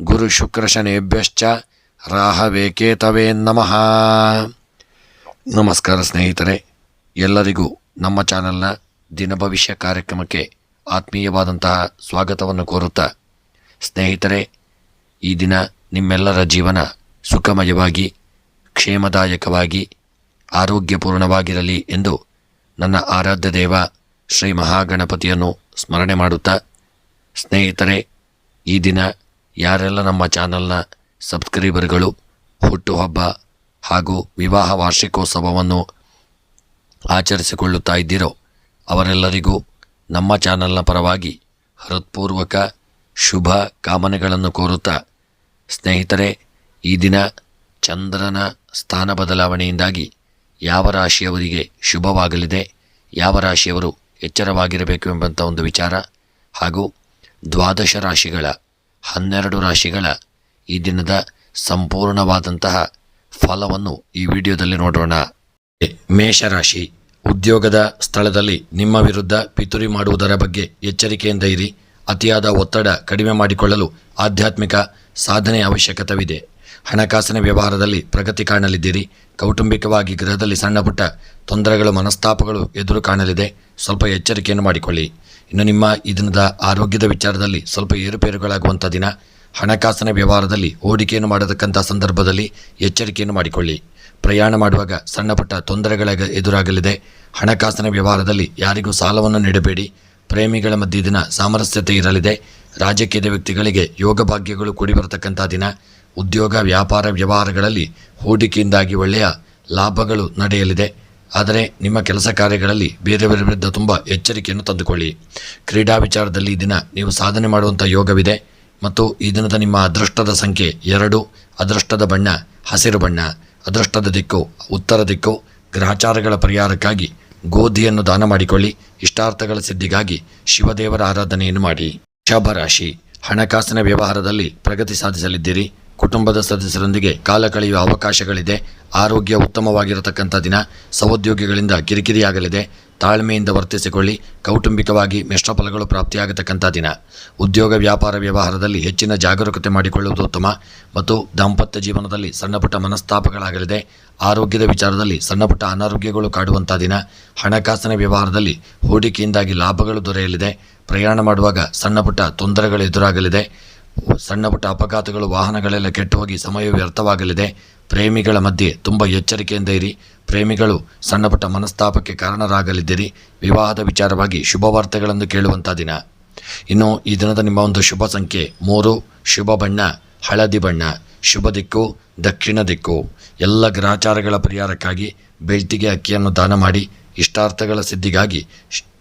ಗುರುಶುಕ್ರಶನೇಭ್ಯಶ್ಚ ರಾಹವೇಕೇತವೇ ನಮಃ ನಮಸ್ಕಾರ ಸ್ನೇಹಿತರೆ ಎಲ್ಲರಿಗೂ ನಮ್ಮ ಚಾನಲ್ನ ದಿನ ಭವಿಷ್ಯ ಕಾರ್ಯಕ್ರಮಕ್ಕೆ ಆತ್ಮೀಯವಾದಂತಹ ಸ್ವಾಗತವನ್ನು ಕೋರುತ್ತಾ ಸ್ನೇಹಿತರೆ, ಈ ದಿನ ನಿಮ್ಮೆಲ್ಲರ ಜೀವನ ಸುಖಮಯವಾಗಿ, ಕ್ಷೇಮದಾಯಕವಾಗಿ, ಆರೋಗ್ಯಪೂರ್ಣವಾಗಿರಲಿ ಎಂದು ನನ್ನ ಆರಾಧ್ಯ ದೇವ ಶ್ರೀ ಮಹಾಗಣಪತಿಯನ್ನು ಸ್ಮರಣೆ ಮಾಡುತ್ತಾ ಸ್ನೇಹಿತರೆ, ಈ ದಿನ ಯಾರೆಲ್ಲ ನಮ್ಮ ಚಾನಲ್ನ ಸಬ್ಸ್ಕ್ರೈಬರ್ಗಳು, ಹುಟ್ಟುಹಬ್ಬ ಹಾಗೂ ವಿವಾಹ ವಾರ್ಷಿಕೋತ್ಸವವನ್ನು ಆಚರಿಸಿಕೊಳ್ಳುತ್ತಾ ಇದ್ದೀರೋ, ಅವರೆಲ್ಲರಿಗೂ ನಮ್ಮ ಚಾನಲ್ನ ಪರವಾಗಿ ಹೃತ್ಪೂರ್ವಕ ಶುಭ ಕಾಮನೆಗಳನ್ನು ಕೋರುತ್ತಾ ಸ್ನೇಹಿತರೆ, ಈ ದಿನ ಚಂದ್ರನ ಸ್ಥಾನ ಬದಲಾವಣೆಯಿಂದಾಗಿ ಯಾವ ರಾಶಿಯವರಿಗೆ ಶುಭವಾಗಲಿದೆ, ಯಾವ ರಾಶಿಯವರು ಎಚ್ಚರವಾಗಿರಬೇಕು ಎಂಬಂಥ ಒಂದು ವಿಚಾರ ಹಾಗೂ ದ್ವಾದಶ ರಾಶಿಗಳ ಹನ್ನೆರಡು ರಾಶಿಗಳ ಈ ದಿನದ ಸಂಪೂರ್ಣವಾದಂತಹ ಫಲವನ್ನು ಈ ವಿಡಿಯೋದಲ್ಲಿ ನೋಡೋಣ. ಮೇಷರಾಶಿ, ಉದ್ಯೋಗದ ಸ್ಥಳದಲ್ಲಿ ನಿಮ್ಮ ವಿರುದ್ಧ ಪಿತುರಿ ಮಾಡುವುದರ ಬಗ್ಗೆ ಎಚ್ಚರಿಕೆಯಿಂದ ಇರಿ. ಅತಿಯಾದ ಒತ್ತಡ ಕಡಿಮೆ ಮಾಡಿಕೊಳ್ಳಲು ಆಧ್ಯಾತ್ಮಿಕ ಸಾಧನೆ ಅವಶ್ಯಕತೆವಿದೆ ಹಣಕಾಸಿನ ವ್ಯವಹಾರದಲ್ಲಿ ಪ್ರಗತಿ ಕಾಣಲಿದ್ದೀರಿ. ಕೌಟುಂಬಿಕವಾಗಿ ಗೃಹದಲ್ಲಿ ಸಣ್ಣ ಪುಟ್ಟ ತೊಂದರೆಗಳು, ಮನಸ್ತಾಪಗಳು ಎದುರು ಕಾಣಲಿದೆ. ಸ್ವಲ್ಪ ಎಚ್ಚರಿಕೆಯನ್ನು ಮಾಡಿಕೊಳ್ಳಿ. ಇನ್ನು ನಿಮ್ಮ ಈ ದಿನದ ಆರೋಗ್ಯದ ವಿಚಾರದಲ್ಲಿ ಸ್ವಲ್ಪ ಏರುಪೇರುಗಳಾಗುವಂಥ ದಿನ. ಹಣಕಾಸಿನ ವ್ಯವಹಾರದಲ್ಲಿ ಹೂಡಿಕೆಯನ್ನು ಮಾಡತಕ್ಕಂಥ ಸಂದರ್ಭದಲ್ಲಿ ಎಚ್ಚರಿಕೆಯನ್ನು ಮಾಡಿಕೊಳ್ಳಿ. ಪ್ರಯಾಣ ಮಾಡುವಾಗ ಸಣ್ಣ ಪುಟ್ಟ ತೊಂದರೆಗಳ ಎದುರಾಗಲಿದೆ. ಹಣಕಾಸಿನ ವ್ಯವಹಾರದಲ್ಲಿ ಯಾರಿಗೂ ಸಾಲವನ್ನು ನೀಡಬೇಡಿ. ಪ್ರೇಮಿಗಳ ಮಧ್ಯೆ ದಿನ ಸಾಮರಸ್ಯತೆ ಇರಲಿದೆ. ರಾಜಕೀಯದ ವ್ಯಕ್ತಿಗಳಿಗೆ ಯೋಗ ಭಾಗ್ಯಗಳು ಕೂಡಿ ಬರತಕ್ಕಂಥ ದಿನ. ಉದ್ಯೋಗ, ವ್ಯಾಪಾರ, ವ್ಯವಹಾರಗಳಲ್ಲಿ ಹೂಡಿಕೆಯಿಂದಾಗಿ ಒಳ್ಳೆಯ ಲಾಭಗಳು ನಡೆಯಲಿದೆ. ಆದರೆ ನಿಮ್ಮ ಕೆಲಸ ಕಾರ್ಯಗಳಲ್ಲಿ ಬೇರೆಯವರ ವಿರುದ್ಧ ತುಂಬ ಎಚ್ಚರಿಕೆಯನ್ನು ತಂದುಕೊಳ್ಳಿ. ಕ್ರೀಡಾ ವಿಚಾರದಲ್ಲಿ ದಿನ ನೀವು ಸಾಧನೆ ಮಾಡುವಂಥ ಯೋಗವಿದೆ. ಮತ್ತು ಈ ದಿನದ ನಿಮ್ಮ ಅದೃಷ್ಟದ ಸಂಖ್ಯೆ ಎರಡು. ಅದೃಷ್ಟದ ಬಣ್ಣ ಹಸಿರು ಬಣ್ಣ. ಅದೃಷ್ಟದ ದಿಕ್ಕು ಉತ್ತರ ದಿಕ್ಕು. ಗ್ರಹಚಾರಗಳ ಪರಿಹಾರಕ್ಕಾಗಿ ಗೋಧಿಯನ್ನು ದಾನ ಮಾಡಿಕೊಳ್ಳಿ. ಇಷ್ಟಾರ್ಥಗಳ ಸಿದ್ಧಿಗಾಗಿ ಶಿವದೇವರ ಆರಾಧನೆಯನ್ನು ಮಾಡಿ. ಶಭರಾಶಿ ಹಣಕಾಸಿನ ವ್ಯವಹಾರದಲ್ಲಿ ಪ್ರಗತಿ ಸಾಧಿಸಲಿದ್ದೀರಿ. ಕುಟುಂಬದ ಸದಸ್ಯರೊಂದಿಗೆ ಕಾಲ ಕಳೆಯುವ ಅವಕಾಶಗಳಿದೆ. ಆರೋಗ್ಯ ಉತ್ತಮವಾಗಿರತಕ್ಕಂಥ ದಿನ ಸಹೋದ್ಯೋಗಿಗಳಿಂದ ಕಿರಿಕಿರಿಯಾಗಲಿದೆ. ತಾಳ್ಮೆಯಿಂದ ವರ್ತಿಸಿಕೊಳ್ಳಿ. ಕೌಟುಂಬಿಕವಾಗಿ ಮಿಶ್ರ ಫಲಗಳು ಪ್ರಾಪ್ತಿಯಾಗತಕ್ಕಂಥ ದಿನ. ಉದ್ಯೋಗ ವ್ಯಾಪಾರ ವ್ಯವಹಾರದಲ್ಲಿ ಹೆಚ್ಚಿನ ಜಾಗರೂಕತೆ ಮಾಡಿಕೊಳ್ಳುವುದು ಉತ್ತಮ ಮತ್ತು ದಾಂಪತ್ಯ ಜೀವನದಲ್ಲಿ ಸಣ್ಣಪುಟ್ಟ ಮನಸ್ತಾಪಗಳಾಗಲಿದೆ. ಆರೋಗ್ಯದ ವಿಚಾರದಲ್ಲಿ ಸಣ್ಣಪುಟ್ಟ ಅನಾರೋಗ್ಯಗಳು ಕಾಡುವಂಥ ದಿನ. ಹಣಕಾಸಿನ ವ್ಯವಹಾರದಲ್ಲಿ ಹೂಡಿಕೆಯಿಂದಾಗಿ ಲಾಭಗಳು ದೊರೆಯಲಿದೆ. ಪ್ರಯಾಣ ಮಾಡುವಾಗ ಸಣ್ಣಪುಟ್ಟ ತೊಂದರೆಗಳು ಎದುರಾಗಲಿದೆ. ಸಣ್ಣ ಪುಟ್ಟ ಅಪಘಾತಗಳು ವಾಹನಗಳೆಲ್ಲ ಕೆಟ್ಟು ಹೋಗಿ ಸಮಯ ವ್ಯರ್ಥವಾಗಲಿದೆ. ಪ್ರೇಮಿಗಳ ಮಧ್ಯೆ ತುಂಬ ಎಚ್ಚರಿಕೆಯಿಂದ ಇರಿ. ಪ್ರೇಮಿಗಳು ಸಣ್ಣ ಪುಟ್ಟ ಮನಸ್ತಾಪಕ್ಕೆ ಕಾರಣರಾಗಲಿದ್ದೀರಿ. ವಿವಾಹದ ವಿಚಾರವಾಗಿ ಶುಭ ವಾರ್ತೆಗಳನ್ನು ಕೇಳುವಂಥ ದಿನ. ಇನ್ನು ಈ ದಿನದ ನಿಮ್ಮ ಒಂದು ಶುಭ ಸಂಖ್ಯೆ ಮೂರು. ಶುಭ ಬಣ್ಣ, ಹಳದಿ ಬಣ್ಣ, ಶುಭ ದಿಕ್ಕು, ದಕ್ಷಿಣ ದಿಕ್ಕು. ಎಲ್ಲ ಗ್ರಹಚಾರಗಳ ಪರಿಹಾರಕ್ಕಾಗಿ ಬೆಳ್ತಿಗೆ ಅಕ್ಕಿಯನ್ನು ದಾನ ಮಾಡಿ ಇಷ್ಟಾರ್ಥಗಳ ಸಿದ್ಧಿಗಾಗಿ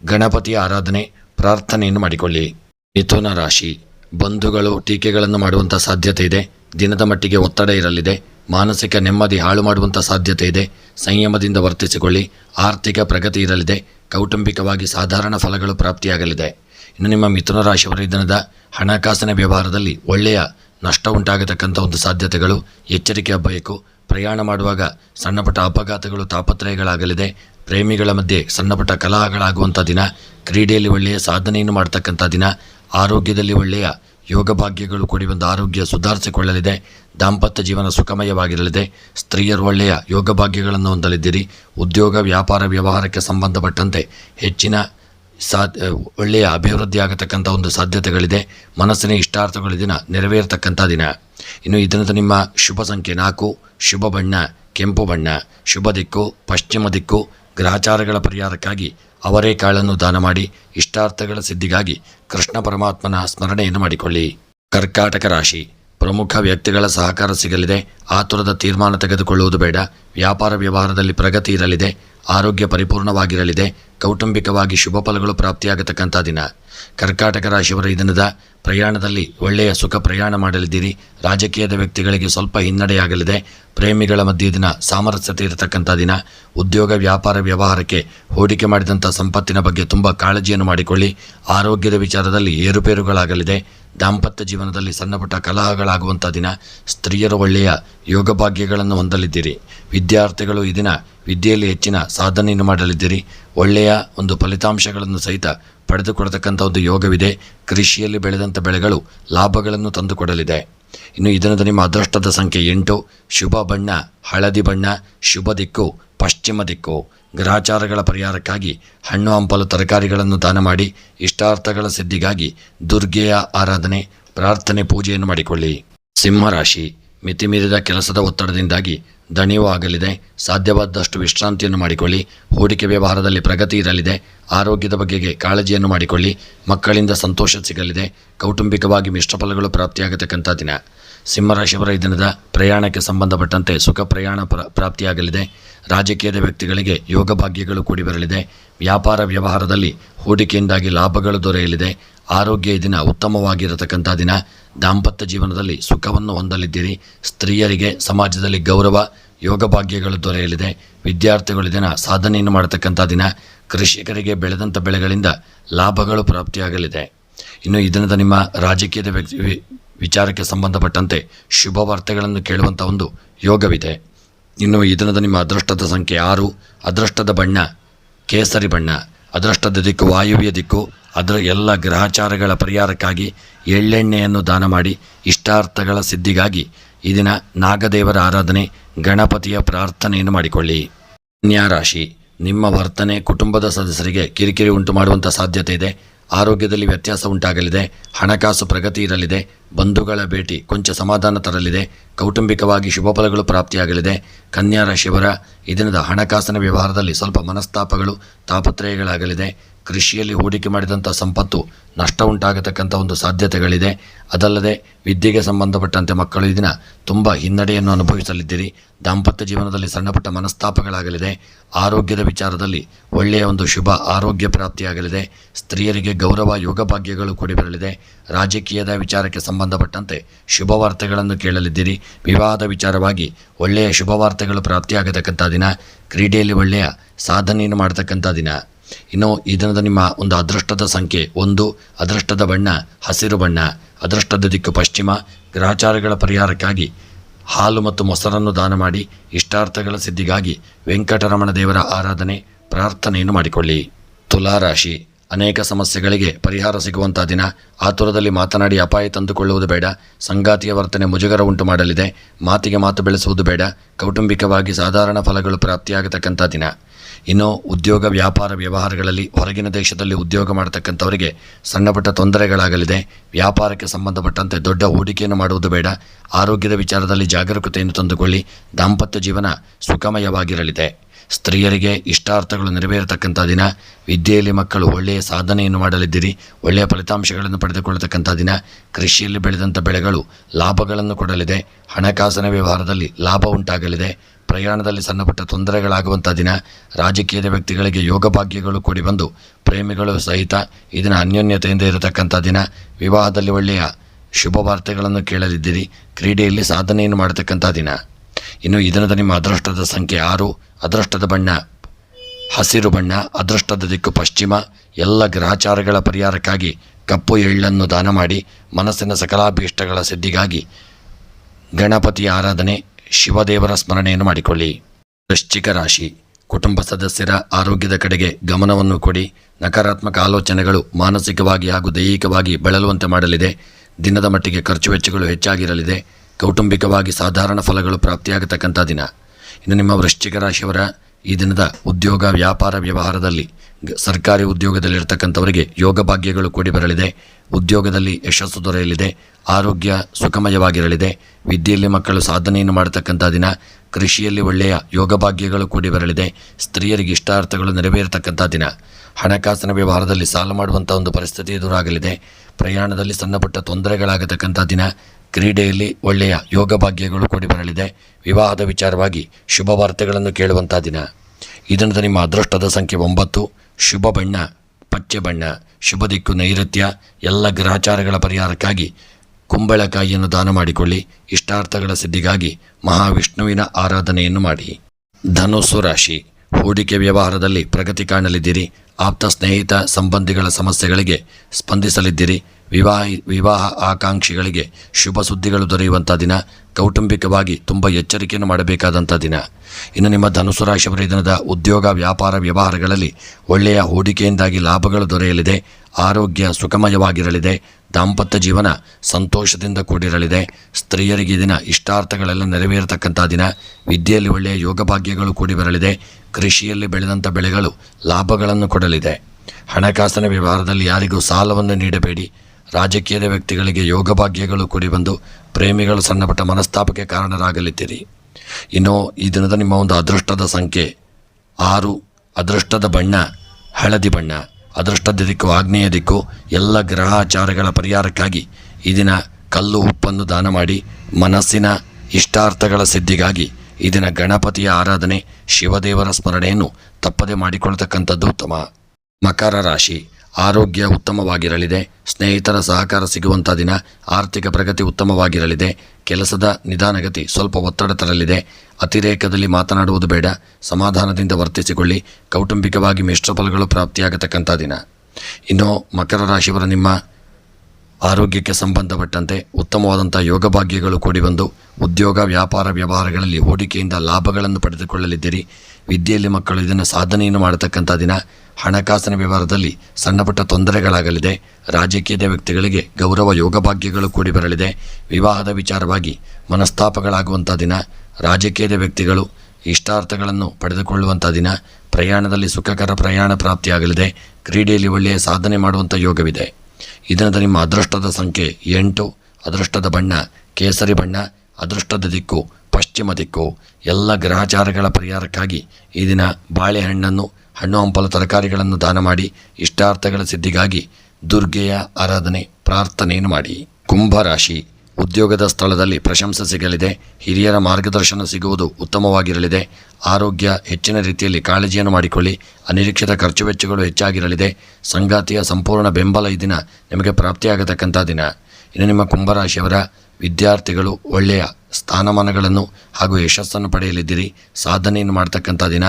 ಗಣಪತಿಯ ಆರಾಧನೆ, ಪ್ರಾರ್ಥನೆಯನ್ನು ಮಾಡಿಕೊಳ್ಳಿ. ಮಿಥುನ ರಾಶಿ. ಬಂಧುಗಳು ಟೀಕೆಗಳನ್ನು ಮಾಡುವಂಥ ಸಾಧ್ಯತೆ ಇದೆ. ದಿನದ ಮಟ್ಟಿಗೆ ಒತ್ತಡ ಇರಲಿದೆ. ಮಾನಸಿಕ ನೆಮ್ಮದಿ ಹಾಳು ಮಾಡುವಂಥ ಸಾಧ್ಯತೆ ಇದೆ. ಸಂಯಮದಿಂದ ವರ್ತಿಸಿಕೊಳ್ಳಿ. ಆರ್ಥಿಕ ಪ್ರಗತಿ ಇರಲಿದೆ. ಕೌಟುಂಬಿಕವಾಗಿ ಸಾಧಾರಣ ಫಲಗಳು ಪ್ರಾಪ್ತಿಯಾಗಲಿದೆ. ಇನ್ನು ನಿಮ್ಮ ಮಿಥುನ ರಾಶಿಯವರ ದಿನದ ಹಣಕಾಸಿನ ವ್ಯವಹಾರದಲ್ಲಿ ಒಳ್ಳೆಯ ನಷ್ಟ ಉಂಟಾಗತಕ್ಕಂಥ ಒಂದು ಸಾಧ್ಯತೆಗಳು, ಎಚ್ಚರಿಕೆ ಬೇಕು ಪ್ರಯಾಣ ಮಾಡುವಾಗ ಸಣ್ಣಪುಟ್ಟ ಅಪಘಾತಗಳು, ತಾಪತ್ರಯಗಳಾಗಲಿದೆ. ಪ್ರೇಮಿಗಳ ಮಧ್ಯೆ ಸಣ್ಣಪುಟ್ಟ ಕಲಹಗಳಾಗುವಂಥ ದಿನ, ಕ್ರೀಡೆಯಲ್ಲಿ ಒಳ್ಳೆಯ ಸಾಧನೆಯನ್ನು ಮಾಡ್ತಕ್ಕಂಥ ದಿನ ಆರೋಗ್ಯದಲ್ಲಿ ಒಳ್ಳೆಯ ಯೋಗ ಭಾಗ್ಯಗಳು ಕೂಡಿ ಬಂದ ಆರೋಗ್ಯ ಸುಧಾರಿಸಿಕೊಳ್ಳಲಿದೆ. ದಾಂಪತ್ಯ ಜೀವನ ಸುಖಮಯವಾಗಿರಲಿದೆ ಸ್ತ್ರೀಯರು ಒಳ್ಳೆಯ ಯೋಗ ಭಾಗ್ಯಗಳನ್ನು ಹೊಂದಲಿದ್ದೀರಿ. ಉದ್ಯೋಗ, ವ್ಯಾಪಾರ, ವ್ಯವಹಾರಕ್ಕೆ ಸಂಬಂಧಪಟ್ಟಂತೆ ಹೆಚ್ಚಿನ ಸಾ ಒಳ್ಳೆಯ ಅಭಿವೃದ್ಧಿ ಆಗತಕ್ಕಂಥ ಒಂದು ಸಾಧ್ಯತೆಗಳಿದೆ. ಮನಸ್ಸಿನ ಇಷ್ಟಾರ್ಥಗಳು ದಿನ ನೆರವೇರತಕ್ಕಂಥ ದಿನ. ಇನ್ನು ಈ ನಿಮ್ಮ ಶುಭ ಸಂಖ್ಯೆ ನಾಲ್ಕು. ಶುಭ ಬಣ್ಣ, ಕೆಂಪು ಬಣ್ಣ. ಶುಭ ದಿಕ್ಕು, ಪಶ್ಚಿಮ ದಿಕ್ಕು. ಗ್ರಹಚಾರಗಳ ಪರಿಹಾರಕ್ಕಾಗಿ ಅವರೇ ಕಾಳನ್ನು ದಾನ ಮಾಡಿ ಇಷ್ಟಾರ್ಥಗಳ ಸಿದ್ಧಿಗಾಗಿ ಕೃಷ್ಣ ಪರಮಾತ್ಮನ ಸ್ಮರಣೆಯನ್ನು ಮಾಡಿಕೊಳ್ಳಿ. ಕರ್ಕಾಟಕ ರಾಶಿ. ಪ್ರಮುಖ ವ್ಯಕ್ತಿಗಳ ಸಹಕಾರ ಸಿಗಲಿದೆ. ಆತುರದ ತೀರ್ಮಾನ ತೆಗೆದುಕೊಳ್ಳುವುದು ಬೇಡ. ವ್ಯಾಪಾರ ವ್ಯವಹಾರದಲ್ಲಿ ಪ್ರಗತಿ ಇರಲಿದೆ. ಆರೋಗ್ಯ ಪರಿಪೂರ್ಣವಾಗಿರಲಿದೆ. ಕೌಟುಂಬಿಕವಾಗಿ ಶುಭ ಫಲಗಳು ಪ್ರಾಪ್ತಿಯಾಗತಕ್ಕಂಥ ದಿನ. ಕರ್ಕಾಟಕ ರಾಶಿಯವರ ಈ ದಿನದ ಪ್ರಯಾಣದಲ್ಲಿ ಒಳ್ಳೆಯ ಸುಖ ಪ್ರಯಾಣ ಮಾಡಲಿದ್ದೀರಿ. ರಾಜಕೀಯದ ವ್ಯಕ್ತಿಗಳಿಗೆ ಸ್ವಲ್ಪ ಹಿನ್ನಡೆಯಾಗಲಿದೆ. ಪ್ರೇಮಿಗಳ ಮಧ್ಯೆ ದಿನ ಸಾಮರಸ್ಯತೆ ಇರತಕ್ಕಂಥ ದಿನ. ಉದ್ಯೋಗ, ವ್ಯಾಪಾರ, ವ್ಯವಹಾರಕ್ಕೆ ಹೂಡಿಕೆ ಮಾಡಿದಂಥ ಸಂಪತ್ತಿನ ಬಗ್ಗೆ ತುಂಬ ಕಾಳಜಿಯನ್ನು ಮಾಡಿಕೊಳ್ಳಿ. ಆರೋಗ್ಯದ ವಿಚಾರದಲ್ಲಿ ಏರುಪೇರುಗಳಾಗಲಿದೆ. ದಾಂಪತ್ಯ ಜೀವನದಲ್ಲಿ ಸಣ್ಣಪುಟ್ಟ ಕಲಹಗಳಾಗುವಂಥ ದಿನ, ಸ್ತ್ರೀಯರು ಒಳ್ಳೆಯ ಯೋಗಭಾಗ್ಯಗಳನ್ನು ಹೊಂದಲಿದ್ದೀರಿ. ವಿದ್ಯಾರ್ಥಿಗಳು ಈ ದಿನ ವಿದ್ಯೆಯಲ್ಲಿ ಹೆಚ್ಚಿನ ಸಾಧನೆಯನ್ನು ಮಾಡಲಿದ್ದೀರಿ. ಒಳ್ಳೆಯ ಒಂದು ಫಲಿತಾಂಶಗಳನ್ನು ಸಹಿತ ಪಡೆದುಕೊಡತಕ್ಕಂಥ ಒಂದು ಯೋಗವಿದೆ. ಕೃಷಿಯಲ್ಲಿ ಬೆಳೆದಂಥ ಬೆಳೆಗಳು ಲಾಭಗಳನ್ನು ತಂದುಕೊಡಲಿದೆ. ಇನ್ನು ಈ ದಿನದ ನಿಮ್ಮ ಅದೃಷ್ಟದ ಸಂಖ್ಯೆ ಎಂಟು. ಶುಭ ಬಣ್ಣ, ಹಳದಿ ಬಣ್ಣ, ಶುಭ ದಿಕ್ಕು, ಪಶ್ಚಿಮ ದಿಕ್ಕು. ಗ್ರಹಚಾರಗಳ ಪರಿಹಾರಕ್ಕಾಗಿ ಹಣ್ಣು ಹಂಪಲು ತರಕಾರಿಗಳನ್ನು ದಾನ ಮಾಡಿ ಇಷ್ಟಾರ್ಥಗಳ ಸಿದ್ಧಿಗಾಗಿ ದುರ್ಗೆಯ ಆರಾಧನೆ, ಪ್ರಾರ್ಥನೆ, ಪೂಜೆಯನ್ನು ಮಾಡಿಕೊಳ್ಳಿ. ಸಿಂಹರಾಶಿ, ಮಿತಿಮೀರಿದ ಕೆಲಸದ ಒತ್ತಡದಿಂದಾಗಿ ದಣಿವು ಆಗಲಿದೆ. ಸಾಧ್ಯವಾದಷ್ಟು ವಿಶ್ರಾಂತಿಯನ್ನು ಮಾಡಿಕೊಳ್ಳಿ. ಹೂಡಿಕೆ ವ್ಯವಹಾರದಲ್ಲಿ ಪ್ರಗತಿ ಇರಲಿದೆ. ಆರೋಗ್ಯದ ಬಗೆಗೆ ಕಾಳಜಿಯನ್ನು ಮಾಡಿಕೊಳ್ಳಿ. ಮಕ್ಕಳಿಂದ ಸಂತೋಷ ಸಿಗಲಿದೆ. ಕೌಟುಂಬಿಕವಾಗಿ ಮಿಶ್ರಫಲಗಳು ಪ್ರಾಪ್ತಿಯಾಗತಕ್ಕಂಥ ದಿನ. ಸಿಂಹರಾಶಿಯವರ ಈ ದಿನದ ಪ್ರಯಾಣಕ್ಕೆ ಸಂಬಂಧಪಟ್ಟಂತೆ ಸುಖ ಪ್ರಯಾಣ ಪ್ರ ಪ್ರಾಪ್ತಿಯಾಗಲಿದೆ. ರಾಜಕೀಯದ ವ್ಯಕ್ತಿಗಳಿಗೆ ಯೋಗ ಭಾಗ್ಯಗಳು ಕೂಡಿ ಬರಲಿದೆ. ವ್ಯಾಪಾರ ವ್ಯವಹಾರದಲ್ಲಿ ಹೂಡಿಕೆಯಿಂದಾಗಿ ಲಾಭಗಳು ದೊರೆಯಲಿದೆ. ಆರೋಗ್ಯ ದಿನ ಉತ್ತಮವಾಗಿರತಕ್ಕಂಥ ದಿನ. ದಾಂಪತ್ಯ ಜೀವನದಲ್ಲಿ ಸುಖವನ್ನು ಹೊಂದಲಿದ್ದೀರಿ. ಸ್ತ್ರೀಯರಿಗೆ ಸಮಾಜದಲ್ಲಿ ಗೌರವ, ಯೋಗ ಭಾಗ್ಯಗಳು ದೊರೆಯಲಿದೆ. ವಿದ್ಯಾರ್ಥಿಗಳು ದಿನ ಸಾಧನೆಯನ್ನು ಮಾಡತಕ್ಕಂಥ ದಿನ. ಕೃಷಿಕರಿಗೆ ಬೆಳೆದಂಥ ಬೆಳೆಗಳಿಂದ ಲಾಭಗಳು ಪ್ರಾಪ್ತಿಯಾಗಲಿದೆ. ಇನ್ನು ಈ ದಿನದ ನಿಮ್ಮ ರಾಜಕೀಯದ ವ್ಯಕ್ತಿ ವಿಚಾರಕ್ಕೆ ಸಂಬಂಧಪಟ್ಟಂತೆ ಶುಭ ವಾರ್ತೆಗಳನ್ನು ಕೇಳುವಂಥ ಒಂದು ಯೋಗವಿದೆ. ಇನ್ನು ಈ ದಿನದ ನಿಮ್ಮ ಅದೃಷ್ಟದ ಸಂಖ್ಯೆ ಆರು. ಅದೃಷ್ಟದ ಬಣ್ಣ, ಕೇಸರಿ ಬಣ್ಣ. ಅದೃಷ್ಟದ ದಿಕ್ಕು, ವಾಯುವ್ಯ ದಿಕ್ಕು. ಅದರ ಎಲ್ಲ ಗ್ರಹಚಾರಗಳ ಪರಿಹಾರಕ್ಕಾಗಿ ಎಳ್ಳೆಣ್ಣೆಯನ್ನು ದಾನ ಮಾಡಿ ಇಷ್ಟಾರ್ಥಗಳ ಸಿದ್ಧಿಗಾಗಿ ಈ ದಿನ ನಾಗದೇವರ ಆರಾಧನೆ, ಗಣಪತಿಯ ಪ್ರಾರ್ಥನೆಯನ್ನು ಮಾಡಿಕೊಳ್ಳಿ. ಕನ್ಯಾರಾಶಿ, ನಿಮ್ಮ ವರ್ತನೆ ಕುಟುಂಬದ ಸದಸ್ಯರಿಗೆ ಕಿರಿಕಿರಿ ಉಂಟು ಮಾಡುವಂಥ ಸಾಧ್ಯತೆ ಇದೆ. ಆರೋಗ್ಯದಲ್ಲಿ ವ್ಯತ್ಯಾಸ ಉಂಟಾಗಲಿದೆ, ಹಣಕಾಸು ಪ್ರಗತಿ ಇರಲಿದೆ, ಬಂಧುಗಳ ಭೇಟಿ ಕೊಂಚ ಸಮಾಧಾನ ತರಲಿದೆ, ಕೌಟುಂಬಿಕವಾಗಿ ಶುಭ ಫಲಗಳು ಪ್ರಾಪ್ತಿಯಾಗಲಿದೆ. ಕನ್ಯಾ ರಾಶಿಯವರ, ಈ ದಿನದ ಹಣಕಾಸಿನ ವ್ಯವಹಾರದಲ್ಲಿ ಸ್ವಲ್ಪ ಮನಸ್ತಾಪಗಳು, ತಾಪತ್ರಯಗಳಾಗಲಿದೆ. ಕೃಷಿಯಲ್ಲಿ ಹೂಡಿಕೆ ಮಾಡಿದಂಥ ಸಂಪತ್ತು ನಷ್ಟ ಉಂಟಾಗತಕ್ಕಂಥ ಒಂದು ಸಾಧ್ಯತೆಗಳಿದೆ. ಅದಲ್ಲದೆ ವಿದ್ಯೆಗೆ ಸಂಬಂಧಪಟ್ಟಂತೆ ಮಕ್ಕಳು ಇದನ್ನು ದಿನ ತುಂಬ ಹಿನ್ನಡೆಯನ್ನು ಅನುಭವಿಸಲಿದ್ದೀರಿ. ದಾಂಪತ್ಯ ಜೀವನದಲ್ಲಿ ಸಣ್ಣಪುಟ್ಟ ಮನಸ್ತಾಪಗಳಾಗಲಿದೆ. ಆರೋಗ್ಯದ ವಿಚಾರದಲ್ಲಿ ಒಳ್ಳೆಯ ಒಂದು ಶುಭ ಆರೋಗ್ಯ ಪ್ರಾಪ್ತಿಯಾಗಲಿದೆ. ಸ್ತ್ರೀಯರಿಗೆ ಗೌರವ, ಯೋಗ ಭಾಗ್ಯಗಳು ಕೂಡಿ ಬರಲಿದೆ. ರಾಜಕೀಯದ ವಿಚಾರಕ್ಕೆ ಸಂಬಂಧಪಟ್ಟಂತೆ ಶುಭ ವಾರ್ತೆಗಳನ್ನು ಕೇಳಲಿದ್ದೀರಿ. ವಿವಾಹದ ವಿಚಾರವಾಗಿ ಒಳ್ಳೆಯ ಶುಭವಾರ್ತೆಗಳು ಪ್ರಾಪ್ತಿಯಾಗತಕ್ಕಂಥ ದಿನ. ಕ್ರೀಡೆಯಲ್ಲಿ ಒಳ್ಳೆಯ ಸಾಧನೆಯನ್ನು ಮಾಡತಕ್ಕಂಥ ದಿನ. ಇನ್ನು ಈ ದಿನದ ನಿಮ್ಮ ಒಂದು ಅದೃಷ್ಟದ ಸಂಖ್ಯೆ ಒಂದು, ಅದೃಷ್ಟದ ಬಣ್ಣ, ಹಸಿರು ಬಣ್ಣ, ಅದೃಷ್ಟದ ದಿಕ್ಕು ಪಶ್ಚಿಮ, ಗ್ರಹಚಾರಗಳ ಪರಿಹಾರಕ್ಕಾಗಿ ಹಾಲು ಮತ್ತು ಮೊಸರನ್ನು ದಾನ ಮಾಡಿ, ಇಷ್ಟಾರ್ಥಗಳ ಸಿದ್ಧಿಗಾಗಿ ವೆಂಕಟರಮಣ ದೇವರ ಆರಾಧನೆ, ಪ್ರಾರ್ಥನೆಯನ್ನು ಮಾಡಿಕೊಳ್ಳಿ. ತುಲಾರಾಶಿ, ಅನೇಕ ಸಮಸ್ಯೆಗಳಿಗೆ ಪರಿಹಾರ ಸಿಗುವಂಥ ದಿನ. ಆತುರದಲ್ಲಿ ಮಾತನಾಡಿ ಅಪಾಯ ತಂದುಕೊಳ್ಳುವುದು ಬೇಡ. ಸಂಗಾತಿಯ ವರ್ತನೆ ಮುಜುಗರ ಉಂಟು ಮಾಡಲಿದೆ. ಮಾತಿಗೆ ಮಾತು ಬೆಳೆಸುವುದು ಬೇಡ. ಕೌಟುಂಬಿಕವಾಗಿ ಸಾಧಾರಣ ಫಲಗಳು ಪ್ರಾಪ್ತಿಯಾಗತಕ್ಕಂಥ ದಿನ. ಇನ್ನು ಉದ್ಯೋಗ, ವ್ಯಾಪಾರ, ವ್ಯವಹಾರಗಳಲ್ಲಿ ಹೊರಗಿನ ದೇಶದಲ್ಲಿ ಉದ್ಯೋಗ ಮಾಡತಕ್ಕಂಥವರಿಗೆ ಸಣ್ಣಪುಟ್ಟ ತೊಂದರೆಗಳಾಗಲಿದೆ. ವ್ಯಾಪಾರಕ್ಕೆ ಸಂಬಂಧಪಟ್ಟಂತೆ ದೊಡ್ಡ ಹೂಡಿಕೆಯನ್ನು ಮಾಡುವುದು ಬೇಡ. ಆರೋಗ್ಯದ ವಿಚಾರದಲ್ಲಿ ಜಾಗರೂಕತೆಯನ್ನು ತಂದುಕೊಳ್ಳಿ. ದಾಂಪತ್ಯ ಜೀವನ ಸುಖಮಯವಾಗಿರಲಿದೆ. ಸ್ತ್ರೀಯರಿಗೆ ಇಷ್ಟಾರ್ಥಗಳು ನೆರವೇರತಕ್ಕಂಥ ದಿನ. ವಿದ್ಯೆಯಲ್ಲಿ ಮಕ್ಕಳು ಒಳ್ಳೆಯ ಸಾಧನೆಯನ್ನು ಮಾಡಲಿದ್ದೀರಿ. ಒಳ್ಳೆಯ ಫಲಿತಾಂಶಗಳನ್ನು ಪಡೆದುಕೊಳ್ಳತಕ್ಕಂಥ ದಿನ. ಕೃಷಿಯಲ್ಲಿ ಬೆಳೆದಂಥ ಬೆಳೆಗಳು ಲಾಭಗಳನ್ನು ಕೊಡಲಿದೆ. ಹಣಕಾಸಿನ ವ್ಯವಹಾರದಲ್ಲಿ ಲಾಭ ಉಂಟಾಗಲಿದೆ. ಪ್ರಯಾಣದಲ್ಲಿ ಸಣ್ಣಪುಟ್ಟ ತೊಂದರೆಗಳಾಗುವಂಥ ದಿನ ರಾಜಕೀಯದ ವ್ಯಕ್ತಿಗಳಿಗೆ ಯೋಗ ಭಾಗ್ಯಗಳು ಕೂಡಿ ಬಂದು ಪ್ರೇಮಿಗಳು ಸಹಿತ ಇದನ್ನು ಅನ್ಯೋನ್ಯತೆಯಿಂದ ಇರತಕ್ಕಂಥ ದಿನ. ವಿವಾಹದಲ್ಲಿ ಒಳ್ಳೆಯ ಶುಭ ವಾರ್ತೆಗಳನ್ನು ಕೇಳಲಿದ್ದೀರಿ ಕ್ರೀಡೆಯಲ್ಲಿ ಸಾಧನೆಯನ್ನು ಮಾಡತಕ್ಕಂಥ ದಿನ. ಇನ್ನು ಈ ನಿಮ್ಮ ಅದೃಷ್ಟದ ಸಂಖ್ಯೆ ಆರು. ಅದೃಷ್ಟದ ಬಣ್ಣ, ಹಸಿರು ಬಣ್ಣ, ಅದೃಷ್ಟದ ದಿಕ್ಕು ಪಶ್ಚಿಮ. ಎಲ್ಲ ಗ್ರಹಚಾರಗಳ ಪರಿಹಾರಕ್ಕಾಗಿ ಕಪ್ಪು ಎಳ್ಳನ್ನು ದಾನ ಮಾಡಿ ಮನಸ್ಸಿನ ಸಕಲಾಭೀಷ್ಟಗಳ ಸಿದ್ಧಿಗಾಗಿ ಗಣಪತಿಯ ಆರಾಧನೆ ಶಿವದೇವರ ಸ್ಮರಣೆಯನ್ನು ಮಾಡಿಕೊಳ್ಳಿ. ವೃಶ್ಚಿಕ ರಾಶಿ. ಕುಟುಂಬ ಸದಸ್ಯರ ಆರೋಗ್ಯದ ಕಡೆಗೆ ಗಮನವನ್ನು ಕೊಡಿ. ನಕಾರಾತ್ಮಕ ಆಲೋಚನೆಗಳು ಮಾನಸಿಕವಾಗಿ ಹಾಗೂ ದೈಹಿಕವಾಗಿ ಬಳಲುವಂತೆ ಮಾಡಲಿದೆ. ದಿನದ ಮಟ್ಟಿಗೆ ಖರ್ಚು ವೆಚ್ಚಗಳು ಹೆಚ್ಚಾಗಿರಲಿದೆ. ಕೌಟುಂಬಿಕವಾಗಿ ಸಾಧಾರಣ ಫಲಗಳು ಪ್ರಾಪ್ತಿಯಾಗತಕ್ಕಂಥ ದಿನ. ಇನ್ನು ನಿಮ್ಮ ವೃಶ್ಚಿಕ ರಾಶಿಯವರ ಈ ದಿನದ ಉದ್ಯೋಗ ವ್ಯಾಪಾರ ವ್ಯವಹಾರದಲ್ಲಿ ಸರ್ಕಾರಿ ಉದ್ಯೋಗದಲ್ಲಿರ್ತಕ್ಕಂಥವರಿಗೆ ಯೋಗ ಭಾಗ್ಯಗಳು ಕೂಡಿ ಬರಲಿದೆ. ಉದ್ಯೋಗದಲ್ಲಿ ಯಶಸ್ಸು ದೊರೆಯಲಿದೆ. ಆರೋಗ್ಯ ಸುಖಮಯವಾಗಿರಲಿದೆ ವಿದ್ಯೆಯಲ್ಲಿ ಮಕ್ಕಳು ಸಾಧನೆಯನ್ನು ಮಾಡತಕ್ಕಂಥ ದಿನ ಕೃಷಿಯಲ್ಲಿ ಒಳ್ಳೆಯ ಯೋಗ ಭಾಗ್ಯಗಳು ಕೂಡಿ ಬರಲಿದೆ. ಸ್ತ್ರೀಯರಿಗೆ ಇಷ್ಟಾರ್ಥಗಳು ನೆರವೇರತಕ್ಕಂಥ ದಿನ. ಹಣಕಾಸಿನ ವ್ಯವಹಾರದಲ್ಲಿ ಸಾಲ ಮಾಡುವಂಥ ಒಂದು ಪರಿಸ್ಥಿತಿ ಎದುರಾಗಲಿದೆ. ಪ್ರಯಾಣದಲ್ಲಿ ಸಣ್ಣಪುಟ್ಟ ತೊಂದರೆಗಳಾಗತಕ್ಕಂಥ ದಿನ. ಕ್ರೀಡೆಯಲ್ಲಿ ಒಳ್ಳೆಯ ಯೋಗ ಭಾಗ್ಯಗಳು ಕೂಡಿ ಬರಲಿದೆ. ವಿವಾಹದ ವಿಚಾರವಾಗಿ ಶುಭ ವಾರ್ತೆಗಳನ್ನು ಕೇಳುವಂಥ ದಿನ. ಈ ದಿನದ ನಿಮ್ಮ ಅದೃಷ್ಟದ ಸಂಖ್ಯೆ ಒಂಬತ್ತು. ಶುಭ ಬಣ್ಣ, ಪಚ್ಚೆ ಬಣ್ಣ. ಶುಭ ದಿಕ್ಕು ನೈಋತ್ಯ. ಎಲ್ಲ ಗ್ರಹಚಾರಗಳ ಪರಿಹಾರಕ್ಕಾಗಿ ಕುಂಬಳಕಾಯಿಯನ್ನು ದಾನ ಮಾಡಿಕೊಳ್ಳಿ. ಇಷ್ಟಾರ್ಥಗಳ ಸಿದ್ಧಿಗಾಗಿ ಮಹಾವಿಷ್ಣುವಿನ ಆರಾಧನೆಯನ್ನು ಮಾಡಿ. ಧನುಸ್ಸು ರಾಶಿ, ಹೂಡಿಕೆ ವ್ಯವಹಾರದಲ್ಲಿ ಪ್ರಗತಿ ಕಾಣಲಿದ್ದೀರಿ. ಆಪ್ತ ಸ್ನೇಹಿತ, ಸಂಬಂಧಿಗಳ ಸಮಸ್ಯೆಗಳಿಗೆ ಸ್ಪಂದಿಸಲಿದ್ದೀರಿ. ವಿವಾಹ ವಿವಾಹ ಆಕಾಂಕ್ಷಿಗಳಿಗೆ ಶುಭ ಸುದ್ದಿಗಳು ದೊರೆಯುವಂಥ ದಿನ. ಕೌಟುಂಬಿಕವಾಗಿ ತುಂಬ ಎಚ್ಚರಿಕೆಯನ್ನು ಮಾಡಬೇಕಾದಂಥ ದಿನ. ಇನ್ನು ನಿಮ್ಮ ಧನುಸು ರಾಶಿಯವರ ದಿನದ ಉದ್ಯೋಗ, ವ್ಯಾಪಾರ, ವ್ಯವಹಾರಗಳಲ್ಲಿ ಒಳ್ಳೆಯ ಹೂಡಿಕೆಯಿಂದಾಗಿ ಲಾಭಗಳು ದೊರೆಯಲಿದೆ. ಆರೋಗ್ಯ ಸುಖಮಯವಾಗಿರಲಿದೆ. ದಾಂಪತ್ಯ ಜೀವನ ಸಂತೋಷದಿಂದ ಕೂಡಿರಲಿದೆ. ಸ್ತ್ರೀಯರಿಗೆ ದಿನ ಇಷ್ಟಾರ್ಥಗಳೆಲ್ಲ ನೆರವೇರತಕ್ಕಂಥ ದಿನ. ವಿದ್ಯೆಯಲ್ಲಿ ಒಳ್ಳೆಯ ಯೋಗಭಾಗ್ಯಗಳು ಕೂಡಿ ಬರಲಿದೆ. ಕೃಷಿಯಲ್ಲಿ ಬೆಳೆದಂಥ ಬೆಳೆಗಳು ಲಾಭಗಳನ್ನು ಕೊಡಲಿದೆ. ಹಣಕಾಸಿನ ವ್ಯವಹಾರದಲ್ಲಿ ಯಾರಿಗೂ ಸಾಲವನ್ನು ನೀಡಬೇಡಿ. ರಾಜಕೀಯದ ವ್ಯಕ್ತಿಗಳಿಗೆ ಯೋಗಭಾಗ್ಯಗಳು ಕೂಡಿ ಬಂದು ಪ್ರೇಮಿಗಳು ಸಣ್ಣಪಟ್ಟ ಮನಸ್ತಾಪಕ್ಕೆ ಕಾರಣರಾಗಲಿದ್ದೀರಿ. ಇನ್ನು ಈ ದಿನದ ನಿಮ್ಮ ಒಂದು ಅದೃಷ್ಟದ ಸಂಖ್ಯೆ ಆರು. ಅದೃಷ್ಟದ ಬಣ್ಣ, ಹಳದಿ ಬಣ್ಣ. ಅದೃಷ್ಟದ ದಿಕ್ಕು, ಆಗ್ನೇಯ ದಿಕ್ಕು, ಎಲ್ಲ ಗ್ರಹಾಚಾರಗಳ ಪರಿಹಾರಕ್ಕಾಗಿ ಈ ದಿನ ಕಲ್ಲು ಉಪ್ಪನ್ನು ದಾನ ಮಾಡಿ ಮನಸ್ಸಿನ ಇಷ್ಟಾರ್ಥಗಳ ಸಿದ್ಧಿಗಾಗಿ ಈ ದಿನ ಗಣಪತಿಯ ಆರಾಧನೆ ಶಿವದೇವರ ಸ್ಮರಣೆಯನ್ನು ತಪ್ಪದೆ ಮಾಡಿಕೊಳ್ಳತಕ್ಕಂಥದ್ದು ಉತ್ತಮ. ಮಕರ ರಾಶಿ. ಆರೋಗ್ಯ ಉತ್ತಮವಾಗಿರಲಿದೆ, ಸ್ನೇಹಿತರ ಸಹಕಾರ ಸಿಗುವಂಥ ದಿನ, ಆರ್ಥಿಕ ಪ್ರಗತಿ ಉತ್ತಮವಾಗಿರಲಿದೆ, ಕೆಲಸದ ನಿಧಾನಗತಿ ಸ್ವಲ್ಪ ಒತ್ತಡ ತರಲಿದೆ ಅತಿರೇಕದಲ್ಲಿ ಮಾತನಾಡುವುದು ಬೇಡ, ಸಮಾಧಾನದಿಂದ ವರ್ತಿಸಿಕೊಳ್ಳಿ, ಕೌಟುಂಬಿಕವಾಗಿ ಮಿಶ್ರ ಫಲಗಳು ಪ್ರಾಪ್ತಿಯಾಗತಕ್ಕಂಥ ದಿನ. ಇನ್ನು ಮಕರ ರಾಶಿಯವರ ನಿಮ್ಮ ಆರೋಗ್ಯಕ್ಕೆ ಸಂಬಂಧಪಟ್ಟಂತೆ ಉತ್ತಮವಾದಂಥ ಯೋಗಭಾಗ್ಯಗಳು ಕೂಡಿ ಬಂದು ಉದ್ಯೋಗ, ವ್ಯಾಪಾರ, ವ್ಯವಹಾರಗಳಲ್ಲಿ ಹೂಡಿಕೆಯಿಂದ ಲಾಭಗಳನ್ನು ಪಡೆದುಕೊಳ್ಳಲಿದ್ದೀರಿ. ವಿದ್ಯೆಯಲ್ಲಿ ಮಕ್ಕಳು ಇದನ್ನು ಸಾಧನೆಯನ್ನು ಮಾಡತಕ್ಕಂಥ ದಿನ. ಹಣಕಾಸಿನ ವ್ಯವಹಾರದಲ್ಲಿ ಸಣ್ಣಪುಟ್ಟ ತೊಂದರೆಗಳಾಗಲಿದೆ. ರಾಜಕೀಯದ ವ್ಯಕ್ತಿಗಳಿಗೆ ಗೌರವ, ಯೋಗ ಭಾಗ್ಯಗಳು ಕೂಡಿ ಬರಲಿದೆ. ವಿವಾಹದ ವಿಚಾರವಾಗಿ ಮನಸ್ತಾಪಗಳಾಗುವಂಥ ದಿನ. ರಾಜಕೀಯದ ವ್ಯಕ್ತಿಗಳು ಇಷ್ಟಾರ್ಥಗಳನ್ನು ಪಡೆದುಕೊಳ್ಳುವಂಥ ದಿನ. ಪ್ರಯಾಣದಲ್ಲಿ ಸುಖಕರ ಪ್ರಯಾಣ ಪ್ರಾಪ್ತಿಯಾಗಲಿದೆ. ಕ್ರೀಡೆಯಲ್ಲಿ ಒಳ್ಳೆಯ ಸಾಧನೆ ಮಾಡುವಂಥ ಯೋಗವಿದೆ. ಇದರಿಂದ ನಿಮ್ಮ ಅದೃಷ್ಟದ ಸಂಖ್ಯೆ ಎಂಟು, ಅದೃಷ್ಟದ ಬಣ್ಣ ಕೇಸರಿ ಬಣ್ಣ, ಅದೃಷ್ಟದ ದಿಕ್ಕು ಪಶ್ಚಿಮ ದಿಕ್ಕು ಎಲ್ಲ ಗ್ರಹಚಾರಗಳ ಪರಿಹಾರಕ್ಕಾಗಿ ಈ ದಿನ ಬಾಳೆಹಣ್ಣನ್ನು, ಹಣ್ಣು ಹಂಪಲು ತರಕಾರಿಗಳನ್ನು ದಾನ ಮಾಡಿ ಇಷ್ಟಾರ್ಥಗಳ ಸಿದ್ಧಿಗಾಗಿ ದುರ್ಗೆಯ ಆರಾಧನೆ, ಪ್ರಾರ್ಥನೆಯನ್ನು ಮಾಡಿ. ಕುಂಭರಾಶಿ ಉದ್ಯೋಗದ ಸ್ಥಳದಲ್ಲಿ ಪ್ರಶಂಸೆ ಸಿಗಲಿದೆ, ಹಿರಿಯರ ಮಾರ್ಗದರ್ಶನ ಸಿಗುವುದು ಉತ್ತಮವಾಗಿರಲಿದೆ, ಆರೋಗ್ಯ ಹೆಚ್ಚಿನ ರೀತಿಯಲ್ಲಿ ಕಾಳಜಿಯನ್ನು ಮಾಡಿಕೊಳ್ಳಿ, ಅನಿರೀಕ್ಷಿತ ಖರ್ಚು ವೆಚ್ಚಗಳು ಹೆಚ್ಚಾಗಿರಲಿದೆ, ಸಂಗಾತಿಯ ಸಂಪೂರ್ಣ ಬೆಂಬಲ ಈ ದಿನ ನಿಮಗೆ ಪ್ರಾಪ್ತಿಯಾಗತಕ್ಕಂಥ ದಿನ. ಇನ್ನು ನಿಮ್ಮ ಕುಂಭರಾಶಿಯವರ ವಿದ್ಯಾರ್ಥಿಗಳು ಒಳ್ಳೆಯ ಸ್ಥಾನಮಾನಗಳನ್ನು ಹಾಗೂ ಯಶಸ್ಸನ್ನು ಪಡೆಯಲಿದ್ದೀರಿ. ಸಾಧನೆಯನ್ನು ಮಾಡ್ತಕ್ಕಂಥ ದಿನ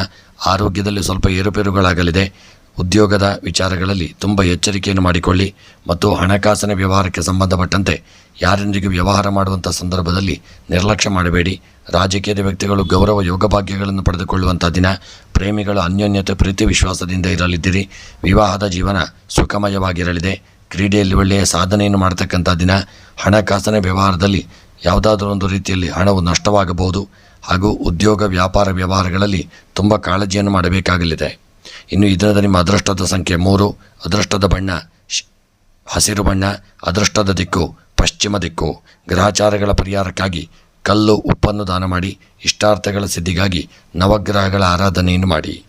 ಆರೋಗ್ಯದಲ್ಲಿ ಸ್ವಲ್ಪ ಏರುಪೇರುಗಳಾಗಲಿದೆ. ಉದ್ಯೋಗದ ವಿಚಾರಗಳಲ್ಲಿ ತುಂಬ ಎಚ್ಚರಿಕೆಯನ್ನು ಮಾಡಿಕೊಳ್ಳಿ ಮತ್ತು ಹಣಕಾಸಿನ ವ್ಯವಹಾರಕ್ಕೆ ಸಂಬಂಧಪಟ್ಟಂತೆ ಯಾರೊಂದಿಗೆ ವ್ಯವಹಾರ ಮಾಡುವಂಥ ಸಂದರ್ಭದಲ್ಲಿ ನಿರ್ಲಕ್ಷ್ಯ ಮಾಡಬೇಡಿ. ರಾಜಕೀಯದ ವ್ಯಕ್ತಿಗಳು ಗೌರವ ಯೋಗಭಾಗ್ಯಗಳನ್ನು ಪಡೆದುಕೊಳ್ಳುವಂಥ ದಿನ ಪ್ರೇಮಿಗಳು ಅನ್ಯೋನ್ಯತೆ ಪ್ರೀತಿ ವಿಶ್ವಾಸದಿಂದ ಇರಲಿದ್ದೀರಿ. ವಿವಾಹದ ಜೀವನ ಸುಖಮಯವಾಗಿರಲಿದೆ. ಕ್ರೀಡೆಯಲ್ಲಿ ಒಳ್ಳೆಯ ಸಾಧನೆಯನ್ನು ಮಾಡತಕ್ಕಂಥ ದಿನ ಹಣಕಾಸಿನ ವ್ಯವಹಾರದಲ್ಲಿ ಯಾವುದಾದ್ರೂ ಒಂದು ರೀತಿಯಲ್ಲಿ ಹಣವು ನಷ್ಟವಾಗಬಹುದು ಹಾಗೂ ಉದ್ಯೋಗ ವ್ಯಾಪಾರ ವ್ಯವಹಾರಗಳಲ್ಲಿ ತುಂಬ ಕಾಳಜಿಯನ್ನು ಮಾಡಬೇಕಾಗಲಿದೆ. ಇನ್ನು ಇದರದ ನಿಮ್ಮ ಅದೃಷ್ಟದ ಸಂಖ್ಯೆ ಮೂರು, ಅದೃಷ್ಟದ ಬಣ್ಣ ಹಸಿರು ಬಣ್ಣ, ಅದೃಷ್ಟದ ದಿಕ್ಕು ಪಶ್ಚಿಮ ದಿಕ್ಕು. ಗ್ರಹಚಾರಗಳ ಪರಿಹಾರಕ್ಕಾಗಿ ಕಲ್ಲು, ಉಪ್ಪನ್ನು ದಾನ ಮಾಡಿ, ಇಷ್ಟಾರ್ಥಗಳ ಸಿದ್ಧಿಗಾಗಿ ನವಗ್ರಹಗಳ ಆರಾಧನೆಯನ್ನು ಮಾಡಿ.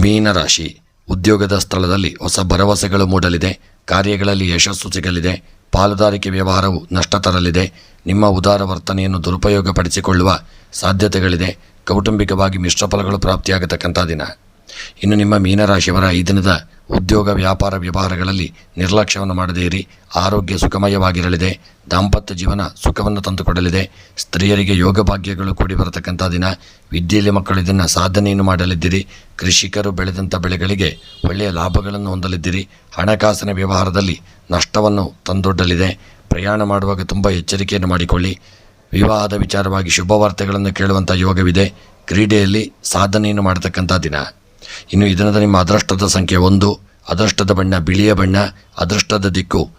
ಮೀನರಾಶಿ. ಉದ್ಯೋಗದ ಸ್ಥಳದಲ್ಲಿ ಹೊಸ ಭರವಸೆಗಳು ಮೂಡಲಿದೆ, ಕಾರ್ಯಗಳಲ್ಲಿ ಯಶಸ್ಸು ಸಿಗಲಿದೆ, ಪಾಲುದಾರಿಕೆ ವ್ಯವಹಾರವು ನಷ್ಟ ತರಲಿದೆ, ನಿಮ್ಮ ಉದಾರ ವರ್ತನೆಯನ್ನು ದುರುಪಯೋಗಪಡಿಸಿಕೊಳ್ಳುವ ಸಾಧ್ಯತೆಗಳಿದೆ. ಕೌಟುಂಬಿಕವಾಗಿ ಮಿಶ್ರ ಫಲಗಳು ಪ್ರಾಪ್ತಿಯಾಗತಕ್ಕಂಥ ದಿನ. ಇನ್ನು ನಿಮ್ಮ ಮೀನರಾಶಿಯವರ ಈ ದಿನದ ಉದ್ಯೋಗ, ವ್ಯಾಪಾರ ವ್ಯವಹಾರಗಳಲ್ಲಿ ನಿರ್ಲಕ್ಷ್ಯವನ್ನು ಮಾಡದೇ ಇರಿ. ಆರೋಗ್ಯ ಸುಖಮಯವಾಗಿರಲಿದೆ. ದಾಂಪತ್ಯ ಜೀವನ ಸುಖವನ್ನು ತಂದುಕೊಡಲಿದೆ. ಸ್ತ್ರೀಯರಿಗೆ ಯೋಗ ಭಾಗ್ಯಗಳು ಕೂಡಿ ಬರತಕ್ಕಂಥ ದಿನ. ವಿದ್ಯೆಯಲ್ಲಿ ಮಕ್ಕಳು ಇದನ್ನು ಸಾಧನೆಯನ್ನು ಮಾಡಲಿದ್ದೀರಿ. ಕೃಷಿಕರು ಬೆಳೆದಂಥ ಬೆಳೆಗಳಿಗೆ ಒಳ್ಳೆಯ ಲಾಭಗಳನ್ನು ಹೊಂದಲಿದ್ದೀರಿ. ಹಣಕಾಸಿನ ವ್ಯವಹಾರದಲ್ಲಿ ನಷ್ಟವನ್ನು ತಂದೊಡ್ಡಲಿದೆ. ಪ್ರಯಾಣ ಮಾಡುವಾಗ ತುಂಬ ಎಚ್ಚರಿಕೆಯನ್ನು ಮಾಡಿಕೊಳ್ಳಿ. ವಿವಾಹದ ವಿಚಾರವಾಗಿ ಶುಭ ವಾರ್ತೆಗಳನ್ನು ಕೇಳುವಂಥ ಯೋಗವಿದೆ. ಕ್ರೀಡೆಯಲ್ಲಿ ಸಾಧನೆಯನ್ನು ಮಾಡತಕ್ಕಂಥ ದಿನ. ಇನ್ನು ಇದರಿಂದ ನಿಮ್ಮ ಅದೃಷ್ಟದ ಸಂಖ್ಯೆ ಒಂದು, ಅದೃಷ್ಟದ ಬಣ್ಣ ಬಿಳಿಯ ಬಣ್ಣ, ಅದೃಷ್ಟದ ದಿಕ್ಕು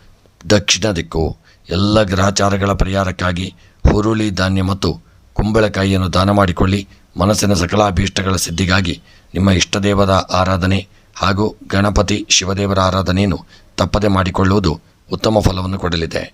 ದಕ್ಷಿಣ ದಿಕ್ಕು. ಎಲ್ಲ ಗ್ರಹಚಾರಗಳ ಪರಿಹಾರಕ್ಕಾಗಿ ಹುರುಳಿ ಧಾನ್ಯ ಮತ್ತು ಕುಂಬಳಕಾಯಿಯನ್ನು ದಾನ ಮಾಡಿಕೊಳ್ಳಿ. ಮನಸ್ಸಿನ ಸಕಲ ಅಭೀಷ್ಟಗಳ ಸಿದ್ಧಿಗಾಗಿ ನಿಮ್ಮ ಇಷ್ಟದೇವರ ಆರಾಧನೆ ಹಾಗೂ ಗಣಪತಿ ಶಿವದೇವರ ಆರಾಧನೆಯನ್ನು ತಪ್ಪದೆ ಮಾಡಿಕೊಳ್ಳುವುದು ಉತ್ತಮ ಫಲವನ್ನು ಕೊಡಲಿದೆ.